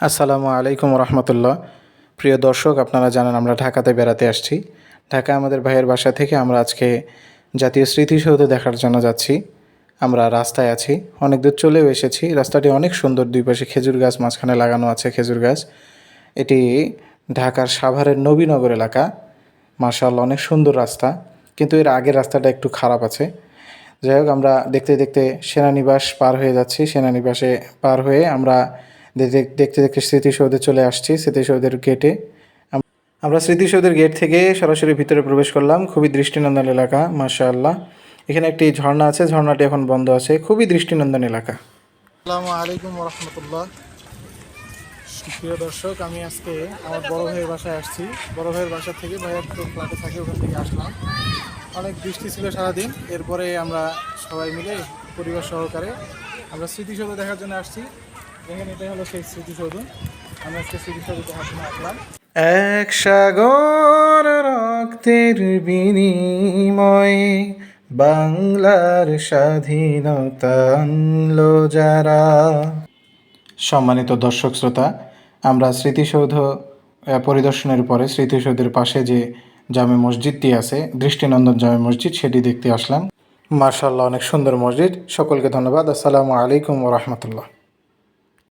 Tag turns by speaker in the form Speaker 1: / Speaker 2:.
Speaker 1: আসসালামু আলাইকুম রহমতুল্লাহ। প্রিয় দর্শক, আপনারা জানেন আমরা ঢাকাতে বেড়াতে আসছি। ঢাকা আমাদের ভাইয়ের বাসা থেকে আমরা আজকে জাতীয় স্মৃতিসৌধ দেখার জন্য যাচ্ছি। আমরা রাস্তায় আছি, অনেক দূর চলেও এসেছি। রাস্তাটি অনেক সুন্দর, দুই পাশে খেজুর গাছ, মাঝখানে লাগানো আছে খেজুর গাছ। এটি ঢাকার সাভারের নবীনগর এলাকা। মার্শাল অনেক সুন্দর রাস্তা। কিন্তু এর আগের রাস্তাটা একটু খারাপ আছে। যাই হোক, আমরা দেখতে দেখতে সেনানিবাস পার হয়ে যাচ্ছি। সেনানিবাসে পার হয়ে আমরা দেখতে দেখতে স্মৃতিসৌধে চলে আসছি, স্মৃতিসৌধের গেটে আমরা স্মৃতিসৌধের গেট থেকে সরাসরি ভিতরে প্রবেশ করলাম, খুবই দৃষ্টিনন্দন এলাকা, মাশাআল্লাহ। এখানে একটি ঝর্ণা আছে, ঝর্ণাটি এখন বন্ধ আছে, খুবই দৃষ্টিনন্দন এলাকা। আসসালামু আলাইকুম রহমতুল্লাহ। প্রিয় দর্শক, আমি আজকে আমার বড় ভাইয়ের বাসায় আসছি। বড় ভাইয়ের বাসা থেকে ভাইয়ের তো ফ্ল্যাটে থাকে, ওখান থেকে আসলাম। অনেক বৃষ্টি ছিল সারাদিন, এরপরে আমরা সবাই মিলে পরিবার সহকারে আমরা স্মৃতিসৌধ দেখার জন্য আসছি। এক সাগর রক্তের বিনিময়ে বাংলার স্বাধীনতা যারা। সম্মানিত দর্শক শ্রোতা, আমরা স্মৃতিসৌধ পরিদর্শনের পরে স্মৃতিসৌধের পাশে যে জামে মসজিদটি আছে, দৃষ্টিনন্দন জামে মসজিদ, সেটি দেখতে আসলাম। মার্শাল্লাহ অনেক সুন্দর মসজিদ। সকলকে ধন্যবাদ। আসসালামু আলাইকুম রহমতুল্লাহ।